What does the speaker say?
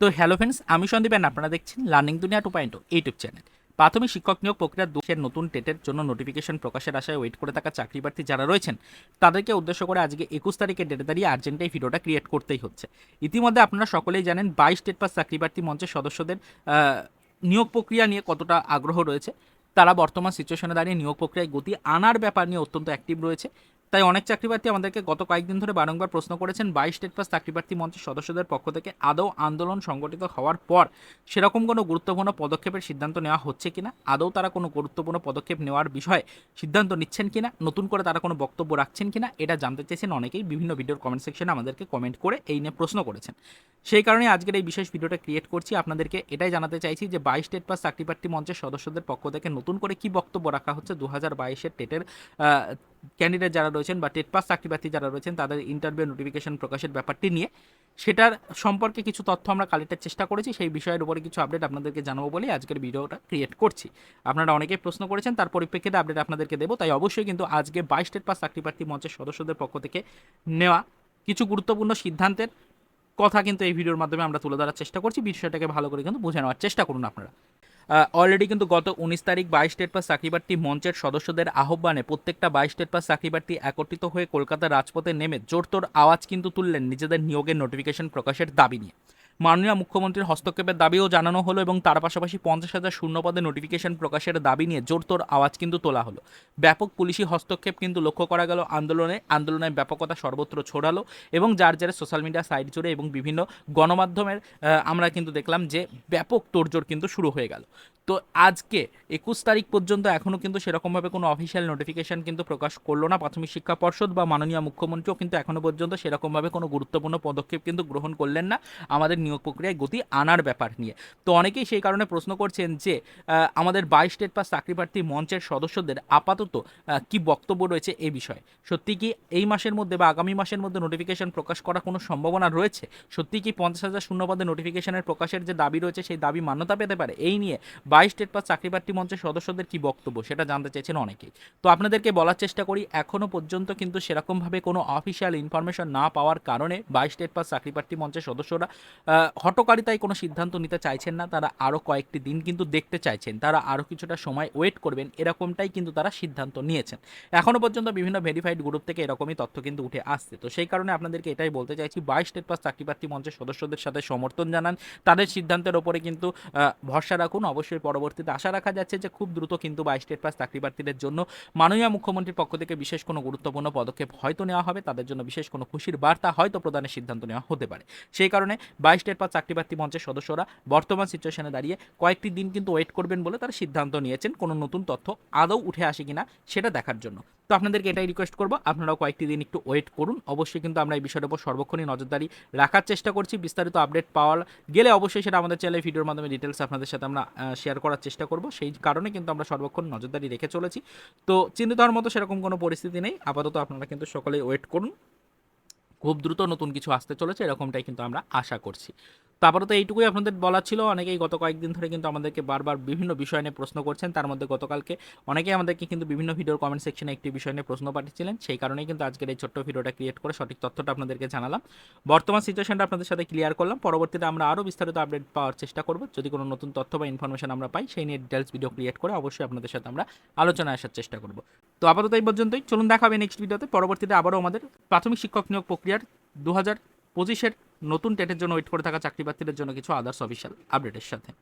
তো hello friends আমি Sandeep and আপনারা দেখছেন লার্নিং দুনিয়া টু পয়েন্ট ইউটিউব চ্যানেল প্রাথমিক শিক্ষক নিয়োগ প্রক্রিয়ার দেশের নতুন টেটের জন্য নোটিফিকেশন প্রকাশের আশায় ওয়েট করে থাকা চাকরি প্রার্থী যারা রয়েছেন, তাদেরকে উদ্দেশ্য করে আজকে একুশ তারিখে ডেটে দাঁড়িয়ে আর্জেন্টাই ভিডিওটা ক্রিয়েট করতেই হচ্ছে। ইতিমধ্যে আপনারা সকলেই জানেন বাইশ টেট পাস চাকরি প্রার্থী মঞ্চের সদস্যদের নিয়োগ প্রক্রিয়া নিয়ে কতটা আগ্রহ রয়েছে। তারা বর্তমান সিচুয়েশনে দাঁড়িয়ে নিয়োগ প্রক্রিয়ায় গতি আনার ব্যাপার নিয়ে অত্যন্ত অ্যাক্টিভ রয়েছে। তাই অনেক চাকরিপ্রার্থী আমাদেরকে গত কয়েকদিন ধরে বারংবার প্রশ্ন করেছেন, বাইশ স্টেট পাস চাকরিপ্রার্থী মঞ্চের সদস্যদের পক্ষ থেকে আদৌ আন্দোলন সংগঠিত হওয়ার পর সেরকম কোনো গুরুত্বপূর্ণ পদক্ষেপের সিদ্ধান্ত নেওয়া হচ্ছে কিনা, আদৌ তারা কোনো গুরুত্বপূর্ণ পদক্ষেপ নেওয়ার বিষয়ে সিদ্ধান্ত নিচ্ছেন কিনা, নতুন করে তারা কোনো বক্তব্য রাখছেন কিনা, এটা জানতে চেয়েছেন অনেকেই, বিভিন্ন ভিডিওর কমেন্ট সেকশনে আমাদেরকে কমেন্ট করে এই নিয়ে প্রশ্ন করেছেন। সেই কারণে আজকের এই বিশেষ ভিডিওটা ক্রিয়েট করছি, আপনাদেরকে এটাই জানাতে চাইছি যে বাইশ স্টেট পাস চাকরিপ্রার্থী মঞ্চের সদস্যদের পক্ষ থেকে নতুন করে কি বক্তব্য রাখা হচ্ছে দু হাজার বাইশের টেটের ক্যান্ডিডেট যারা রয়েছেন বা টেট পাস চাকরিপ্রার্থী যারা রয়েছেন, তাদের ইন্টারভিউ নোটিফিকেশন প্রকাশের ব্যাপারটি নিয়ে সেটার সম্পর্কে কিছু তথ্য আমরা কালেক্টের চেষ্টা করেছি। সেই বিষয়ের উপরে কিছু আপডেট আপনাদেরকে জানাব বলেই আজকের ভিডিওটা ক্রিয়েট করছি। আপনারা অনেকেই প্রশ্ন করেছেন, তার পরিপ্রেক্ষিতে আপডেট আপনাদেরকে দেবো। তাই অবশ্যই কিন্তু আজকে বাইশ টেট পাস চাকরিপ্রার্থী মঞ্চের সদস্যদের পক্ষ থেকে নেওয়া কিছু গুরুত্বপূর্ণ সিদ্ধান্তের কথা কিন্তু এই ভিডিওর মাধ্যমে আমরা তুলে ধরার চেষ্টা করছি। বিষয়টাকে ভালো করে কিন্তু বুঝে নেওয়ার চেষ্টা করুন আপনারা। অলরেডি কিন্তু গত উনিশ তারিখ বাইশ স্টেট পাস চাকরিপ্রার্থী মঞ্চের সদস্যদের আহ্বানে প্রত্যেকটা বাইশ স্টেট পাস চাকরিপ্রার্থী একত্রিত হয়ে কলকাতার রাজপথে নেমে জোরতোর আওয়াজ কিন্তু তুললেন নিজেদের নিয়োগের নোটিফিকেশন প্রকাশের দাবি নিয়ে। মাননীয় মুখ্যমন্ত্রীর হস্তক্ষেপের দাবিও জানানো হলো এবং তার পাশাপাশি পঞ্চাশ হাজার শূন্যপদে নোটিফিকেশন প্রকাশের দাবি নিয়ে জোরতোর আওয়াজ কিন্তু তোলা হলো। ব্যাপক পুলিশি হস্তক্ষেপ কিন্তু লক্ষ্য করা গেল আন্দোলনে। আন্দোলনের ব্যাপকতা সর্বত্র ছড়ালো এবং যার যার সোশ্যাল মিডিয়া সাইট জুড়ে এবং বিভিন্ন গণমাধ্যমের আমরা কিন্তু দেখলাম যে ব্যাপক তোড়জোড় কিন্তু শুরু হয়ে গেল। তো আজকে একুশ তারিখ পর্যন্ত এখনও কিন্তু সেরকমভাবে কোনো অফিসিয়াল নোটিফিকেশন কিন্তু প্রকাশ করল না। প্রাথমিক শিক্ষা পর্ষদ বা মাননীয় মুখ্যমন্ত্রীও কিন্তু এখনও পর্যন্ত সেরকমভাবে কোনো গুরুত্বপূর্ণ পদক্ষেপ কিন্তু গ্রহণ করলেন না। আমাদের নিয়োগ প্রক্রিয়ায় গতি আনার ব্যাপার নিয়ে। তো অনেকেই সেই কারণে প্রশ্ন করছেন যে আমাদের বাইশ স্টেট পাস চাকরিপ্রার্থী মঞ্চের সদস্যদের আপাতত কি বক্তব্য রয়েছে এ বিষয়ে? সত্যি কি এই মাসের মধ্যে বা আগামী মাসের মধ্যে নোটিফিকেশন প্রকাশ করার কোনো সম্ভাবনা রয়েছে? সত্যি কি পঞ্চাশ হাজার শূন্যপদে নোটিফিকেশনের প্রকাশের যে দাবি রয়েছে সেই দাবি মান্যতা পেতে পারে? এই নিয়ে বাইশ স্টেট পাস চাকরিপ্রার্থী মঞ্চের সদস্যদের কি বক্তব্য? সেটা জানতে চেয়েছেন অনেকেই। তো আপনাদেরকে বলার চেষ্টা করি এখনও পর্যন্ত কিন্তু সেরকমভাবে কোনো অফিসিয়াল ইনফরমেশন না পাওয়ার কারণে বাইশ স্টেট পাস চাকরিপ্রার্থী মঞ্চের সদস্যরা হটকারিতায় কোনো সিদ্ধান্ত নিতে চাইছেন না, তারা আরও কয়েকটি দিন কিন্তু দেখতে চাইছেন, তারা আরও কিছুটা সময় ওয়েট করবেন, এরকমটাই কিন্তু তারা সিদ্ধান্ত নিয়েছেন। এখনও পর্যন্ত বিভিন্ন ভেরিফাইড গ্রুপ থেকে এরকমই তথ্য কিন্তু উঠে আসছে। তো সেই কারণে আপনাদেরকে এটাই বলতে চাইছি, বাইশ স্টেট পাস চাকরিপ্রার্থী মঞ্চের সদস্যদের সাথে সমর্থন জানান, তাদের সিদ্ধান্তের ওপরে কিন্তু ভরসা রাখুন। অবশ্যই পরবর্তীতে আশা রাখা যাচ্ছে যে খুব দ্রুত কিন্তু বাইশ স্টেট পাস চাকরিপ্রার্থীদের জন্য মাননীয় মুখ্যমন্ত্রীর পক্ষ থেকে বিশেষ কোনো গুরুত্বপূর্ণ পদক্ষেপ হয়তো নেওয়া হবে, তাদের জন্য বিশেষ কোনো খুশির বার্তা হয়তো প্রদানের সিদ্ধান্ত নেওয়া হতে পারে। সেই কারণে বাইশ স্টেট পাস চাকরিপ্রার্থী মঞ্চের সদস্যরা বর্তমান সিচুয়েশনে দাঁড়িয়ে কয়েকটি দিন কিন্তু ওয়েট করবেন বলে তারা সিদ্ধান্ত নিয়েছেন। কোনো নতুন তথ্য আদৌ উঠে আসে কিনা সেটা দেখার জন্য। তো আপনাদেরকে এটাই রিকোয়েস্ট করব, আপনারাও কয়েকটি দিন একটু ওয়েট করুন। অবশ্যই কিন্তু আমরা এই বিষয়ের উপর সর্বক্ষণই নজরদারি রাখার চেষ্টা করছি। বিস্তারিত আপডেট পাওয়ার গেলে অবশ্যই সেটা আমাদের চ্যানেলে ভিডিওর মাধ্যমে ডিটেলস আপনাদের সাথে আমরা শেয়ার করার চেষ্টা করব। সেই কারণে কিন্তু আমরা সর্বক্ষণ নজরদারি রেখে চলেছি। তো চিন্তিত হওয়ার মতো সেরকম কোনো পরিস্থিতি নেই। আপাতত আপনারা কিন্তু সকলেই ওয়েট করুন। খুব দ্রুত নতুন কিছু আসতে চলেছে এরকমটাই কিন্তু আমরা আশা করছি। তো আপাতত এইটুকুই আপনাদের বলা ছিল। অনেকেই গত কয়েকদিন ধরে কিন্তু আমাদেরকে বারবার বিভিন্ন বিষয় নিয়ে প্রশ্ন করছেন। তার মধ্যে গতকালকে অনেকেই আমাদেরকে কিন্তু বিভিন্ন ভিডিওর কমেন্ট সেকশনে একটি বিষয় নিয়ে প্রশ্ন পাঠিয়েছিলেন। সেই কারণেই কিন্তু আজকের এই ছোট্ট ভিডিওটা ক্রিয়েট করে সঠিক তথ্যটা আপনাদেরকে জানালাম। বর্তমান সিচুয়েশনটা আপনাদের সাথে ক্লিয়ার করলাম। পরবর্তীতে আমরা আরও বিস্তারিত আপডেট পাওয়ার চেষ্টা করব। যদি কোনো নতুন তথ্য বা ইনফরমেশন আমরা পাই, সেই নিয়ে ডিটেলস ভিডিও ক্রিয়েট করে অবশ্যই আপনাদের সাথে আমরা আলোচনায় আসার চেষ্টা করব। তো আপাতত এই পর্যন্তই। চলুন দেখা হবে নেক্সট ভিডিওতে পরবর্তীতে আবারও আমাদের প্রাথমিক শিক্ষক নিয়োগ প্রক্রিয়ার দু হাজার পঁচিশের নতুন টেটের জন্য ওয়েট করে থাকা চাকরি প্রার্থীদের জন্য কিছু আদার্স অফিসিয়াল আপডেটের সাথে।